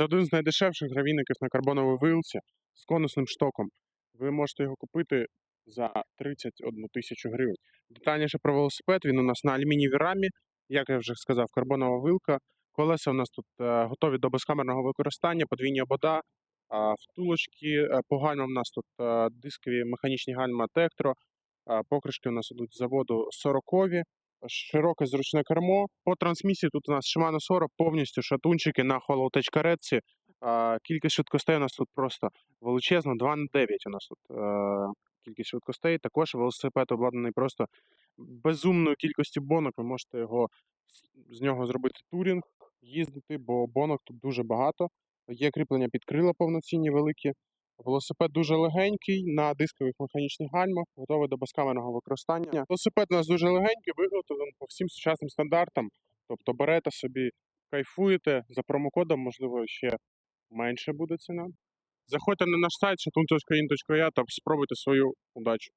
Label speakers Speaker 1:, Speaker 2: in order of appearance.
Speaker 1: Це один з найдешевших гравійників на карбоновій вилці з конусним штоком. Ви можете його купити за 31 тисячу гривень. Детальніше про велосипед. Він у нас на алюмінієвій рамі, як я вже сказав, карбонова вилка. Колеса у нас тут е, готові до безкамерного використання, подвійні обода, втулочки. е, По гальмам у нас тут е, дискові механічні гальма а, Покришки у нас ідуть з заводу 40-ві. Широке зручне кермо. По трансмісії тут у нас Shimano 40, повністю шатунчики на. А, Кількість швидкостей у нас тут просто величезна, 2 на 9 у нас тут е, кількість швидкостей. Також велосипед обладнаний просто безумною кількістю бонок. Ви можете його з нього зробити турінг, їздити, бо бонок тут дуже багато. Є кріплення під крила повноцінні великі. Велосипед дуже легенький на дискових механічних гальмах, готовий до безкамерного використання. Велосипед у нас дуже легенький, виготовлений по всім сучасним стандартам. Тобто берете собі, кайфуєте за промокодом, можливо, ще менше буде ціна. Заходьте на наш сайт shatuns.in.ua та спробуйте свою удачу.